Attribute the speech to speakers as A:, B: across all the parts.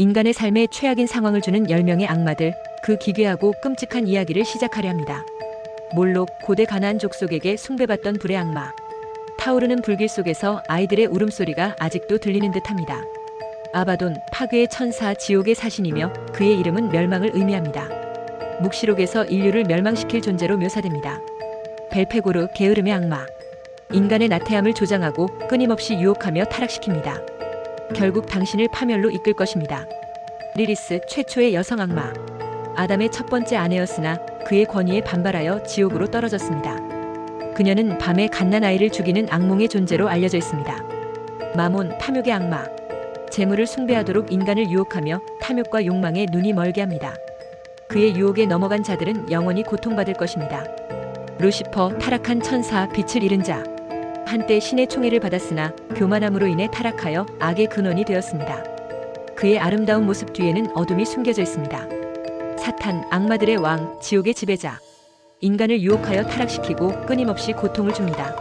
A: 인간의 삶에 최악인 상황을 주는 10명의 악마들, 그 기괴하고 끔찍한 이야기를 시작하려 합니다. 몰록, 고대 가나안 족속에게 숭배받던 불의 악마. 타오르는 불길 속에서 아이들의 울음소리가 아직도 들리는 듯합니다. 아바돈, 파괴의 천사 지옥의 사신이며 그의 이름은 멸망을 의미합니다. 묵시록에서 인류를 멸망시킬 존재로 묘사됩니다. 벨페고르, 게으름의 악마. 인간의 나태함을 조장하고 끊임없이 유혹하며 타락시킵니다. 결국 당신을 파멸로 이끌 것입니다. 리리스, 최초의 여성 악마. 아담의 첫 번째 아내였으나 그의 권위에 반발하여 지옥으로 떨어졌습니다. 그녀는 밤에 갓난아이를 죽이는 악몽의 존재로 알려져 있습니다. 마몬, 탐욕의 악마. 재물을 숭배하도록 인간을 유혹하며 탐욕과 욕망에 눈이 멀게 합니다. 그의 유혹에 넘어간 자들은 영원히 고통받을 것입니다. 루시퍼, 타락한 천사, 빛을 잃은 자. 한때 신의 총애를 받았으나 교만함으로 인해 타락하여 악의 근원이 되었습니다. 그의 아름다운 모습 뒤에는 어둠이 숨겨져 있습니다. 사탄, 악마들의 왕, 지옥의 지배자. 인간을 유혹하여 타락시키고 끊임없이 고통을 줍니다.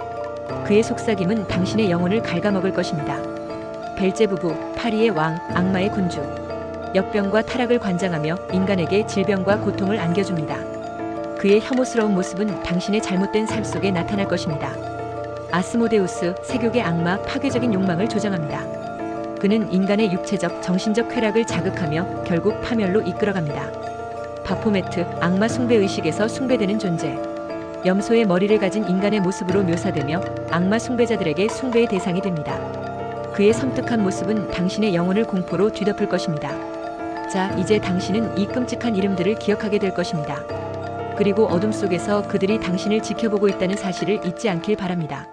A: 그의 속삭임은 당신의 영혼을 갉아먹을 것입니다. 벨제부부, 파리의 왕, 악마의 군주. 역병과 타락을 관장하며 인간에게 질병과 고통을 안겨줍니다. 그의 혐오스러운 모습은 당신의 잘못된 삶 속에 나타날 것입니다. 아스모데우스, 세교의 악마, 파괴적인 욕망을 조장합니다. 그는 인간의 육체적, 정신적 쾌락을 자극하며 결국 파멸로 이끌어갑니다. 바포메트, 악마 숭배 의식에서 숭배되는 존재. 염소의 머리를 가진 인간의 모습으로 묘사되며 악마 숭배자들에게 숭배의 대상이 됩니다. 그의 섬뜩한 모습은 당신의 영혼을 공포로 뒤덮을 것입니다. 자, 이제 당신은 이 끔찍한 이름들을 기억하게 될 것입니다. 그리고 어둠 속에서 그들이 당신을 지켜보고 있다는 사실을 잊지 않길 바랍니다.